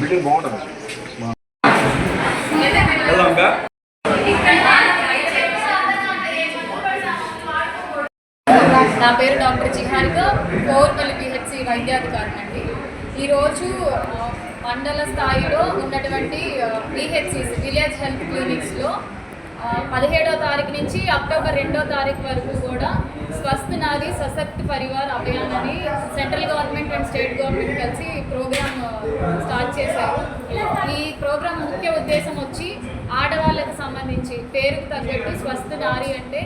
Building బాగుంటుంది. నా పేరు డాక్టర్ చిహారిక కోర్పల్లి పిహెచ్సి వైద్యాధికారిని అండి ఈరోజు మండల స్థాయిలో ఉన్నటువంటి పిహెచ్సిస్ విలేజ్ హెల్త్ క్లినిక్స్లో పదిహేడో తారీఖు నుంచి అక్టోబర్ రెండో తారీఖు వరకు కూడా స్వస్థ నాది సశక్త్ పరివార్ అభియాన్ అని central government and state government కలిసి ప్రోగ్రామ్ స్టార్ట్ చేశారు. ఈ ప్రోగ్రామ్ ముఖ్య ఉద్దేశం వచ్చి ఆడవాళ్ళకి సంబంధించి పేరుకు తగ్గట్టు స్వస్థ నారి అంటే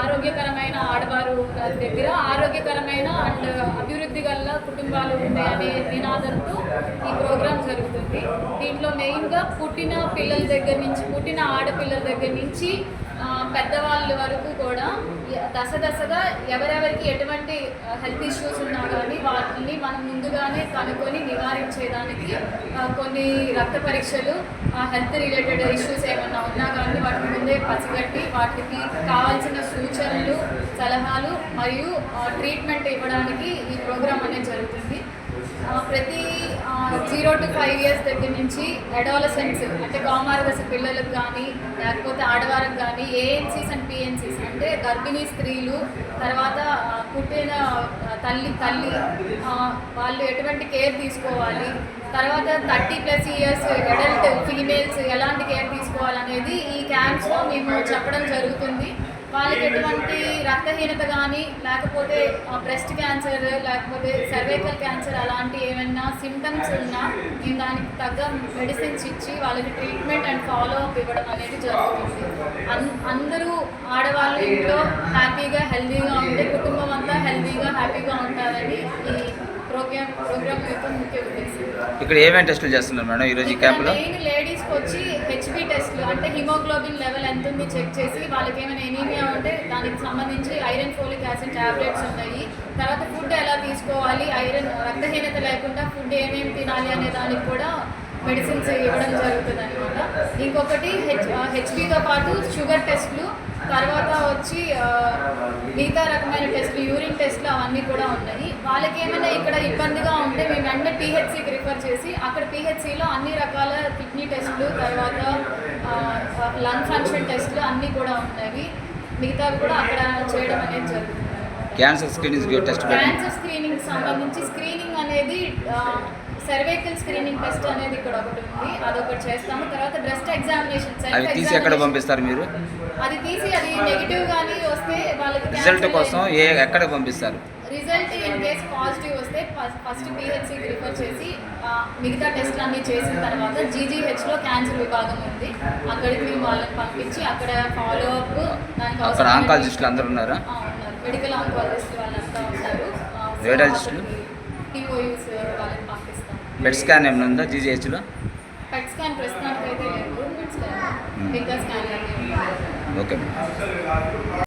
ఆరోగ్యకరమైన ఆడవారు దగ్గర ఆరోగ్యకరమైన అండ్ అభివృద్ధి గల కుటుంబాలు ఉంటాయనే నినాదంతో దీంట్లో మెయిన్గా పుట్టిన పిల్లల దగ్గర నుంచి పుట్టిన ఆడపిల్లల దగ్గర నుంచి పెద్దవాళ్ళ వరకు కూడా దశ దశగా ఎవరెవరికి ఎటువంటి హెల్త్ ఇష్యూస్ ఉన్నా కానీ వాటిని మనం ముందుగానే కనుక్కొని నివారించేదానికి కొన్ని రక్త పరీక్షలు హెల్త్ రిలేటెడ్ ఇష్యూస్ ఏమన్నా ఉన్నా కానీ వాటి ముందే పసిగట్టి వాటికి కావాల్సిన సూచనలు సలహాలు మరియు ట్రీట్మెంట్ ఇవ్వడానికి ఈ ప్రోగ్రామ్ అనేది జరుగుతుంది. ప్రతి జీరో టు ఫైవ్ ఇయర్స్ దగ్గర నుంచి అడాలసెంట్స్ అంటే కౌమారదశ పిల్లలకు కానీ లేకపోతే ఆడవారికి కానీ ఏఎన్సీస్ అండ్ పిఎన్సీస్ అంటే గర్భిణీ స్త్రీలు తర్వాత పుట్టిన తల్లి తల్లి వాళ్ళు ఎటువంటి కేర్ తీసుకోవాలి తర్వాత thirty plus years adult females ఎలాంటి కేర్ తీసుకోవాలనేది ఈ క్యాంప్స్లో మేము చెప్పడం జరుగుతుంది. వాళ్ళకి ఎటువంటి రక్తహీనత కానీ లేకపోతే బ్రెస్ట్ క్యాన్సర్ లేకపోతే సర్వైకల్ క్యాన్సర్ అలాంటి ఏమైనా సిమ్టమ్స్ ఉన్నా మేము దానికి తగ్గ మెడిసిన్స్ ఇచ్చి వాళ్ళకి ట్రీట్మెంట్ అండ్ ఫాలో అప్ ఇవ్వడం అనేది జరుగుతుంది. అందరూ ఆడవాళ్ళు ఇంట్లో హ్యాపీగా హెల్తీగా ఉంటే కుటుంబం అంతా హెల్తీగా హ్యాపీగా ఉంటారని ఈ ప్రోగ్రామ్ ప్రోగ్రామ్ యొక్క ముఖ్య ఉద్దేశం. ఇక్కడ ఏమేమి టెస్టులు చేస్తున్నారు మేడం ఈరోజు క్యాంపులో మెయిన్ లేడీస్కి వచ్చి హెచ్బి టెస్ట్లు అంటే హిమోగ్లోబిన్ లెవెల్ ఎంత ఉంది చెక్ చేసి వాళ్ళకి ఏమైనా ఎనీమియా అంటే దానికి సంబంధించి ఐరన్ ఫోలిక్ యాసిడ్ టాబ్లెట్స్ ఉన్నాయి తర్వాత ఫుడ్ ఎలా తీసుకోవాలి? ఐరన్ రక్తహీనత లేకుండా ఫుడ్ ఏమేమి తినాలి అనే దానికి కూడా మెడిసిన్స్ ఇవ్వడం జరుగుతుంది అనమాట ఇంకొకటి హెచ్ హెచ్బీతో పాటు షుగర్ టెస్ట్లు తర్వాత వచ్చి మిగతా రకమైన టెస్ట్లు యూరిన్ టెస్ట్లు అవన్నీ కూడా ఉన్నాయి. వాళ్ళకి ఏమైనా ఇక్కడ ఇబ్బందిగా ఉంటే మేము వెంటనే పిహెచ్సికి రిఫర్ చేసి అక్కడ పిహెచ్సిలో అన్ని రకాల కిడ్నీ టెస్ట్లు తర్వాత లంగ్ ఫంక్షన్ టెస్ట్లు అన్నీ కూడా ఉన్నాయి. మిగతావి కూడా అక్కడ చేయడం అనేది జరుగుతుంది. Cancer screening test cancer screening సంబంధించి స్క్రీనింగ్ అనేది సర్వైకల్ స్క్రీనింగ్ టెస్ట్ అనేది ఇక్కడ ఒకటి ఉంది. అదొకటి చేస్తాము. తర్వాత బ్రెస్ట్ ఎగ్జామినేషన్ అవి తీసి ఎక్కడ పంపిస్తారు మీరు? అది తీసి అది నెగిటివ్ కానీ రిజల్ట్ కోసం ఏ ఎక్కడ పంపిస్తారు? రిజల్ట్ ఇన్ కేస్ పాజిటివ్ వస్తే ఫస్ట్ పిహెచ్సికి రిఫర్ చేసి మిగతా టెస్ట్లు అన్ని చేసిన తర్వాత జీజీహెచ్లో క్యాన్సర్ విభాగం ఉంది. అక్కడికి మేము వాళ్ళని పంపించి అక్కడ ఫాలో అప్ దానికి అక్కడ ఆంకాలజిస్టులు అందరూ ఉన్నారా? ఉన్నారు. మెడికల్ ఆంకాలజిస్ట్ వాళ్ళంతా ఉన్నారు. రేడియాలజిస్టులు? టీఓయూస్ వాళ్ళని పంపిస్తాం. బెడ్ స్కాన్ ఏమైనా ఉందా జీజీహెచ్లో పెట్ స్కాన్ ప్రస్తుతానికి అయితే లేదు. పెట్ స్కాన్ మిగతా స్కాన్ ఓకే